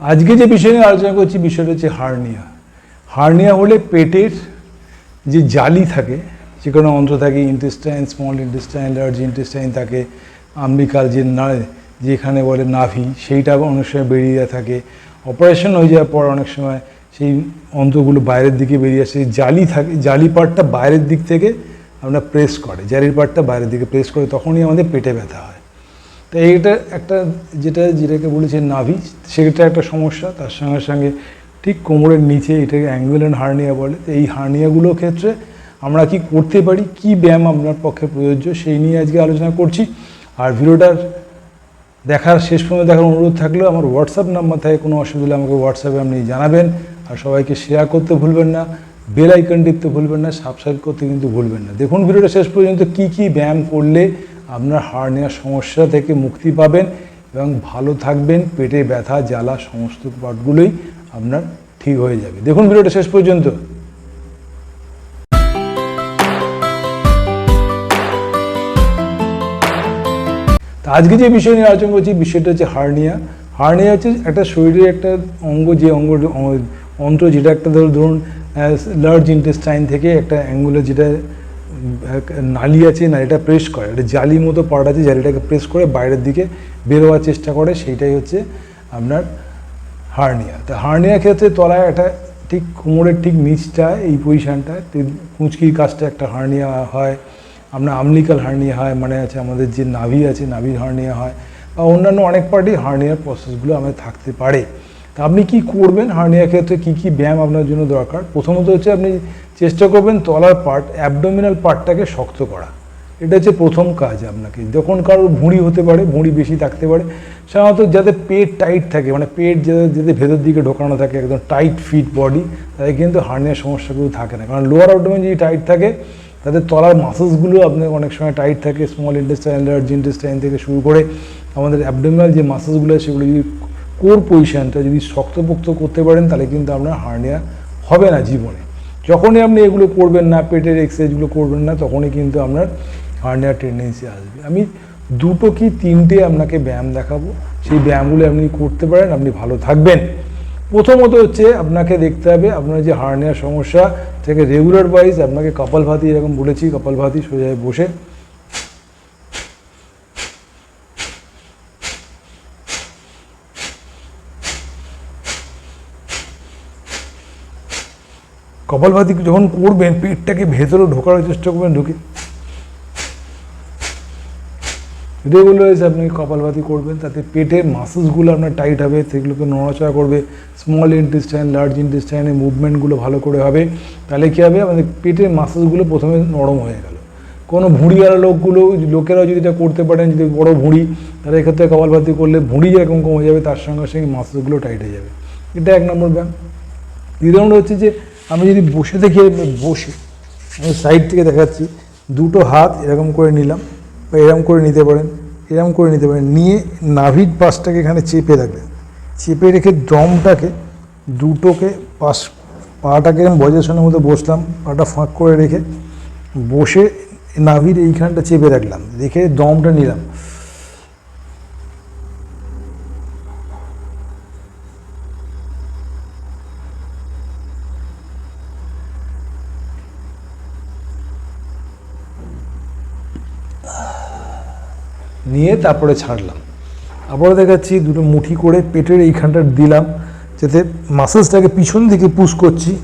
আজকে যে বিষয় নিয়ে আলোচনা করছি, বিষয়টা হচ্ছে হার্নিয়া। হার্নিয়া হলে পেটের যে জালি থাকে, যে কোনো অন্ত্র থাকে intestine small intestine large intestine থাকে আম্বিকাল যে না, যেখানে বলে নাভি, সেইটা অনেক সময় বেরিয়ে থাকে। অপারেশন হয়ে যাওয়ার পর অনেক সময় সেই অন্ত্রগুলো বাইরের দিকে বেরিয়ে আসে। জালি থাকে, জালি পার্টটা বাইরের দিক থেকে আমরা প্রেস করে, জালির পার্টটা বাইরের দিকে প্রেস করে, তখনই আমাদের পেটে ব্যথা হয়। তো এইটা একটা যেটা যেটাকে বলেছে নাভি, সেটা একটা সমস্যা, তার সঙ্গে সঙ্গে ঠিক কোমরের নিচে এটাকে অ্যাঙ্গুলেন হার্নিয়া বলে। এই হার্নিয়াগুলোর ক্ষেত্রে আমরা কি করতে পারি, কি ব্যায়াম আপনার পক্ষে প্রযোজ্য, সেই নিয়ে আজকে আলোচনা করছি। আর ভিডিওটার দেখার শেষ পর্যন্ত দেখার অনুরোধ থাকলেও আমার হোয়াটসঅ্যাপ নাম্বার থাকে কোনো অসুবিধা হলে আমাকে হোয়াটসঅ্যাপে আপনি জানাবেন। আর সবাইকে শেয়ার করতে ভুলবেন না বেল আইকন টিপতে ভুলবেন না সাবস্ক্রাইব করতে কিন্তু ভুলবেন না। দেখুন, ভিডিওটা শেষ পর্যন্ত কি কি ব্যায়াম করলে আপনার হার্নিয়ার সমস্যা থেকে মুক্তি পাবেন এবং ভালো থাকবেন, পেটে ব্যথা, জ্বালা, সমস্ত পার্টগুলোই আপনার ঠিক হয়ে যাবে। দেখুন ভিডিওটা শেষ পর্যন্ত। তা আজকে যে বিষয় নিয়ে আলোচনা করছি, বিষয়টা হচ্ছে হার্নিয়া। হার্নিয়া হচ্ছে একটা শরীরের একটা অঙ্গ, যে অঙ্গ অন্ত্র যেটা একটা ধরুন লার্জ ইন্টেস্টাইন থেকে একটা অ্যাঙ্গুলার যেটা নালি আছে, নালিটা প্রেস করে। একটা জালি মতো পার্ট আছে, জালিটাকে প্রেস করে বাইরের দিকে বেরোয়ার চেষ্টা করে। সেইটাই হচ্ছে আপনার হার্নিয়া। তা হার্নিয়ার ক্ষেত্রে তলায় একটা ঠিক কোমরের ঠিক নিচটা, এই পজিশানটা কুঁচকির কাজটা একটা হার্নিয়া হয়। আপনার আমলিকাল হার্নিয়া হয় মানে আছে আমাদের যে নাভি আছে, নাভির হার্নিয়া হয়, বা অন্যান্য অনেক পার্টি হার্নিয়ার প্রসেসগুলো আমাদের থাকতে পারে। তা আপনি কি করবেন? হার্নিয়ার ক্ষেত্রে কি কি ব্যায়াম আপনার জন্য দরকার? প্রথমত হচ্ছে আপনি চেষ্টা করবেন তলার পার্ট অ্যাবডোমিনাল পার্টটাকে শক্ত করা। এটা হচ্ছে প্রথম কাজ আপনাকে। যখন কারোর ভুঁড়ি হতে পারে, ভুঁড়ি বেশি থাকতে পারে, সাধারণত যাতে পেট টাইট থাকে মানে পেট যাতে যাতে ভেতর দিকে ঢোকানো থাকে, একদম টাইট ফিট বডি তাদের কিন্তু হার্নিয়ার সমস্যাগুলো থাকে না। কারণ লোয়ার অবডোমেন যদি টাইট থাকে তাদের তলার মাসেলসগুলো আপনার অনেক সময় টাইট থাকে স্মল ইন্টেস্টাইন লার্জ ইন্টেস্টাইন থেকে শুরু করে আমাদের অ্যাবডোমিনাল যে মাসেলসগুলো সেগুলো যদি কোর পজিশনটা যদি শক্তপোক্ত করতে পারেন, তাহলে কিন্তু আপনার হার্নিয়া হবে না জীবনে। যখনই আপনি এগুলো করবেন না, পেটের এক্সারসাইজগুলো করবেন না, তখনই কিন্তু আপনার হার্নিয়ার টেন্ডেন্সি আসবে। আমি দুটো কি তিনটে আপনাকে ব্যায়াম দেখাবো। সেই ব্যায়ামগুলো আপনি করতে পারেন, আপনি ভালো থাকবেন। প্রথমত হচ্ছে আপনাকে দেখতে হবে আপনার যে হার্নিয়ার সমস্যা থেকে রেগুলার ওয়াইজ আপনাকে কপালভাতি এরকম বলেছি কপালভাতি সোজায় বসে কপালভাতি যখন করবেন পেটটাকে ভেতরে ঢোকার চেষ্টা করবেন, ঢুকে। রেগুলারাইজ আপনি কপালভাতি করবেন, তাতে পেটের মাসেলসগুলো আপনার টাইট হবে, সেগুলোকে নড়াচড়া করবে স্মল ইন্টেস্টাইন লার্জ ইন্টেস্টাইনের মুভমেন্টগুলো ভালো করে হবে, তাহলে কী হবে? আমাদের পেটের মাসেলসগুলো প্রথমে নরম হয়ে গেল। কোনো ভুঁড়িওয়ালা লোকগুলো, লোকেরাও যদি এটা করতে পারেন, যদি বড় ভুঁড়ি তাহলে এক্ষেত্রে কপালভাতি করলে ভুঁড়ি যেরকম কমে যাবে, তার সঙ্গে সঙ্গে মাসেলসগুলো টাইট হয়ে যাবে। এটা এক নম্বর ব্যায়াম। দ্বিতীয় হচ্ছে যে আমি যদি বসে দেখি বসে, আমি সাইড থেকে দেখাচ্ছি, দুটো হাত এরকম করে নিলাম, বা এরকম করে নিতে পারেন, এরকম করে নিতে পারেন, নিয়ে নাভির পাশটাকে এখানে চেপে রাখলেন চেপে রেখে দমটাকে দুটোকে পাশ, পাটাকে এরকম বজ্রাসনের মতো বসলাম, পাটা ফাঁক করে রেখে বসে নাভির এইখানটা চেপে রাখলাম, রেখে দমটা নিলাম। নিয়ে তারপরে ছাড়লাম। আবারও দেখাচ্ছি, দুটো মুঠি করে পেটের এইখানটা দিলাম, যাতে মাসেলসটাকে পিছন দিকে পুশ করছি।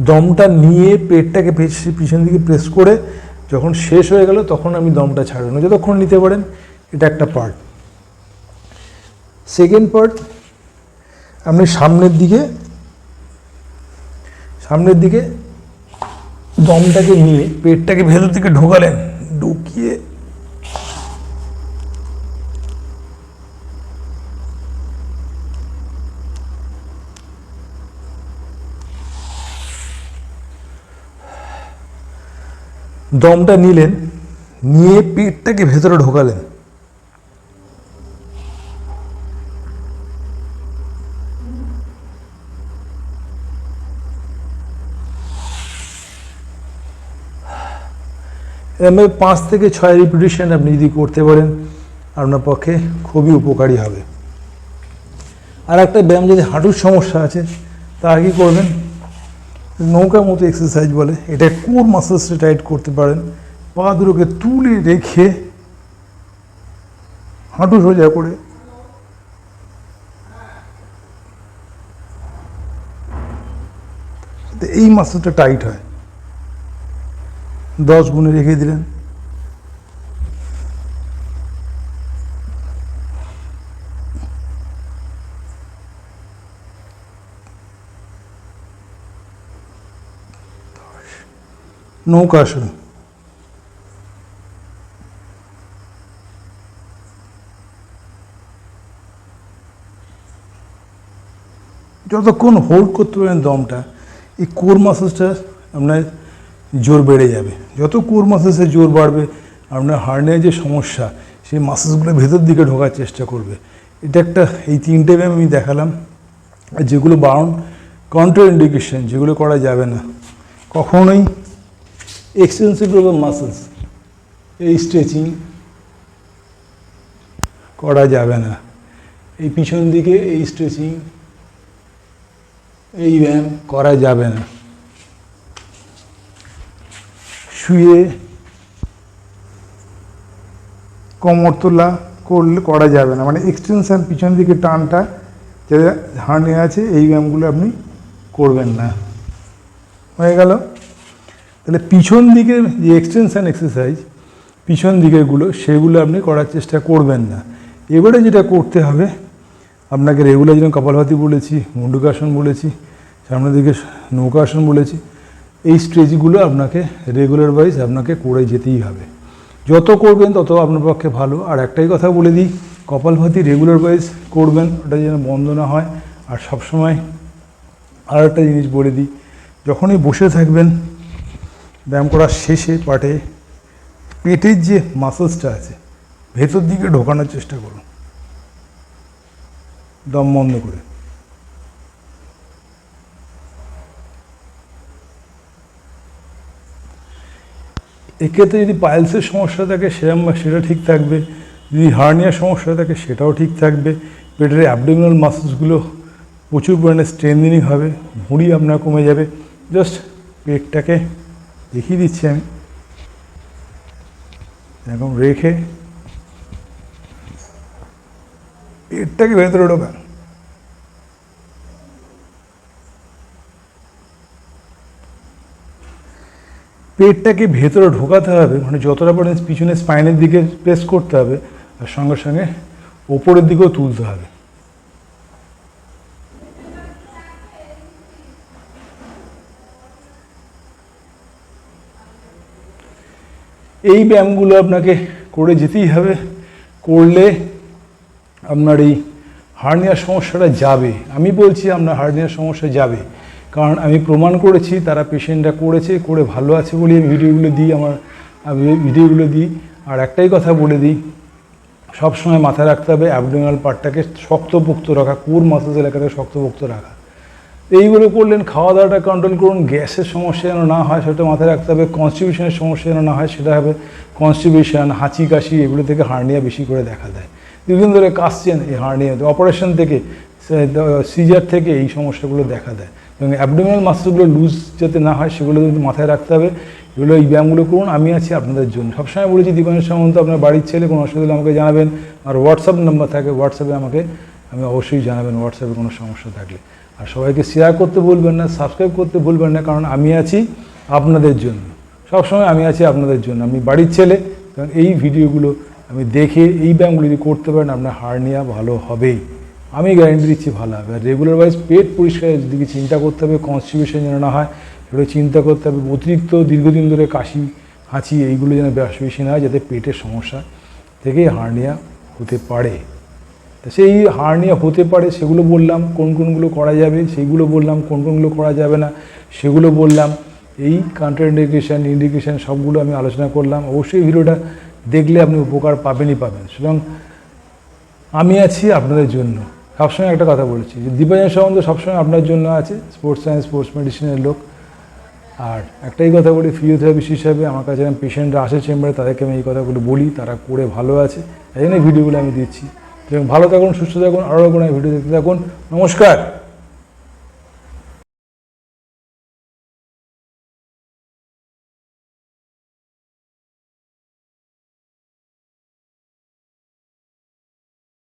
দমটা নিয়ে পেটটাকে পেছ- পিছন দিকে প্রেস করে যখন শেষ হয়ে গেল, তখন আমি দমটা ছাড়বেন যতক্ষণ নিতে পারেন, এটা একটা পার্ট সেকেন্ড পার্ট আপনি সামনের দিকে সামনের দিকে দমটাকে নিয়ে পেটটাকে ভেতর দিকে ঢোকালেন, ঢুকিয়ে দমটা নিলেন, নিয়ে পেটটাকে ভেতরে ঢোকালেন। এভাবে পাঁচ থেকে ছয় রিপিটেশন আপনি যদি করতে পারেন, আপনার পক্ষে খুবই উপকারী হবে। আর একটা ব্যায়াম, যদি হাঁটুর সমস্যা আছে তা কি করবেন? নৌকার মতো এক্সারসাইজ বলে, এটা কোর মাসেলসটা টাইট করতে পারেন। পা দুটোকে তুলে রেখে হাঁটু সোজা করে এই মাসেলটা টাইট হয়। দশ গুণে রেখে দিলেন। নৌকাসন যতক্ষণ হোল্ড করতে পারেন দমটা এই কোর মাসেলসটা আপনার জোর বেড়ে যাবে। যত কোর মাসেলসের জোর বাড়বে, আপনার হার্নের যে সমস্যা, সেই মাসেলসগুলো ভেতর দিকে ঢোকার চেষ্টা করবে। এটা একটা, এই তিনটে ব্যায়াম আমি দেখালাম, যেগুলো বারণ কন্ট্রো ইন্ডিকেশন যেগুলো করা যাবে না। কখনোই এক্সটেন্সিভ মাসেলস এই স্ট্রেচিং করা যাবে না। এই পিছন দিকে এই স্ট্রেচিং এই ব্যায়াম করা যাবে না। শুয়ে কোমর তোলা করলে করা যাবে না। মানে এক্সটেনশান পিছন দিকে টানটা যেটা হাঁড়ি আছে, এই ব্যায়ামগুলো আপনি করবেন না। হয়ে গেল। তাহলে পিছন দিকের যে এক্সটেনশন এক্সারসাইজ পিছন দিকেরগুলো, সেগুলো আপনি করার চেষ্টা করবেন না। এবারে যেটা করতে হবে, আপনাকে রেগুলার যেরকম কপালভাতি বলেছি, মুন্ডুকাসন বলেছি, সামনের দিকে নৌকাসন বলেছি এই স্ট্রেচগুলো আপনাকে রেগুলার ওয়াইজ আপনাকে করে যেতেই হবে। যত করবেন তত আপনার পক্ষে ভালো। আর একটাই কথা বলে দিই, কপালভাতি রেগুলার ওয়াইজ করবেন, ওটা যেন বন্ধ না হয়। আর সবসময় আর একটা জিনিস বলে দিই, যখনই বসে থাকবেন, ব্যায়াম করার শেষে পাটে পেটের যে মাসেলসটা আছে, ভেতর দিকে ঢোকানোর চেষ্টা করুন। দম বন্ধ করে। এক্ষেত্রে যদি পাইলসের সমস্যা থাকে সেরকম সেটা ঠিক থাকবে। যদি হার্নিয়ার সমস্যা থাকে, সেটাও ঠিক থাকবে। পেটের অ্যাবডোমিনাল মাসেলসগুলো প্রচুর পরিমাণে স্ট্রেন্থেনিং হবে, ভুঁড়ি আপনার কমে যাবে। জাস্ট পেটটাকে দেখিয়ে দিচ্ছি আমি। এরকম রেখে পেটটাকে ভেতরে ঢোকান। পেটটাকে ভেতরে ঢোকাতে হবে? মানে যতটা পরিমাণ পিছনে স্পাইনের দিকে প্রেস করতে হবে আর সঙ্গে সঙ্গে ওপরের দিকেও তুলতে হবে। এই ব্যায়ামগুলো আপনাকে করে যেতেই হবে। করলে আপনার এই হার্নিয়ার সমস্যাটা যাবে। আমি বলছি আপনার হার্নিয়ার সমস্যা যাবে। কারণ আমি প্রমাণ করেছি, তারা পেশেন্টরা করেছে, করে ভালো আছে বলে আমি ভিডিওগুলো দিই, আমার, আমি ভিডিওগুলো দিই। আর একটাই কথা বলে দিই সবসময় মাথায় রাখতে হবে অ্যাবডোমিনাল পার্টটাকে শক্তপোক্ত রাখা, কোর মাসেলস এলাকাটাকে শক্তপোক্ত রাখা। এইগুলো করলেন খাওয়া দাওয়াটা কন্ট্রোল করুন, গ্যাসের সমস্যা যেন না হয়, সেটা মাথায় রাখতে হবে কনস্টিবিউশনের সমস্যা যেন না হয়, সেটা হবে কনস্টিবিউশন হাঁচি কাশি এগুলো থেকে হার্নিয়া বেশি করে দেখা দেয়। দীর্ঘদিন ধরে কাশছেন এই হার্নিয়া অপারেশন থেকে সিজার থেকে এই সমস্যাগুলো দেখা দেয়। এবং অ্যাবডোমিনাল মাসেলগুলো লুজ যাতে না হয়, সেগুলো কিন্তু মাথায় রাখতে হবে, এগুলো এই ব্যায়ামগুলো করুন, আমি আছি আপনাদের জন্য। সবসময় বলেছি দীপানের সামন্ত, আপনার বাড়ির ছেলে, কোনো অসুবিধা হলে আমাকে জানাবেন। আর হোয়াটসঅ্যাপ নাম্বার থাকে হোয়াটসঅ্যাপে আমাকে, আমি অবশ্যই জানাবেন হোয়াটসঅ্যাপে কোনো সমস্যা থাকলে। আর সবাইকে শেয়ার করতে ভুলবেন না সাবস্ক্রাইব করতে ভুলবেন না, কারণ আমি আছি আপনাদের জন্য। সবসময় আমি আছি আপনাদের জন্য। আমি বাড়ির ছেলে, কারণ এই ভিডিওগুলো আমি দেখে, এই ব্যায়ামগুলো যদি করতে পারেন, আপনার হার্নিয়া ভালো হবেই। আমি গ্যারেন্টি দিচ্ছি ভালো হবে। আর রেগুলার ওয়াইজ পেট পরিষ্কারের দিকে চিন্তা করতে হবে কনস্টিবিউশন যেন না হয়, সেগুলো চিন্তা করতে হবে। অতিরিক্ত দীর্ঘদিন ধরে কাশি হাঁচি এইগুলো যেন বেশ বেশি না হয়, যাতে পেটের সমস্যা থেকে হার্নিয়া হতে পারে। সেই হার্নিয়া হতে পারে, সেগুলো বললাম, কোন কোনগুলো করা যাবে সেইগুলো বললাম, কোন কোনগুলো করা যাবে না, সেগুলো বললাম। এই ইন্ডিকেশান ইন্ডিকেশান সবগুলো আমি আলোচনা করলাম। অবশ্যই ভিডিওটা দেখলে আপনি উপকার পাবেনই পাবেন। সুতরাং আমি আছি আপনাদের জন্য। সবসময় একটা কথা বলেছি যে দীপায়ন সম্বন্ধে সবসময় আপনার জন্য আছে স্পোর্টস সায়েন্স স্পোর্টস মেডিসিনের লোক। আর একটাই কথা বলি ফিজিওথেরাপিস্ট হিসাবে আমার কাছে যেমন পেশেন্টরা আসে চেম্বারে তাদেরকে আমি এই কথাগুলো বলি, তারা করে ভালো আছে। এই জন্য ভিডিওগুলো আমি দিচ্ছি। ভালো থাকুন, সুস্থ থাকুন, আরও কোনো ভিডিও দেখতে থাকুন। নমস্কার।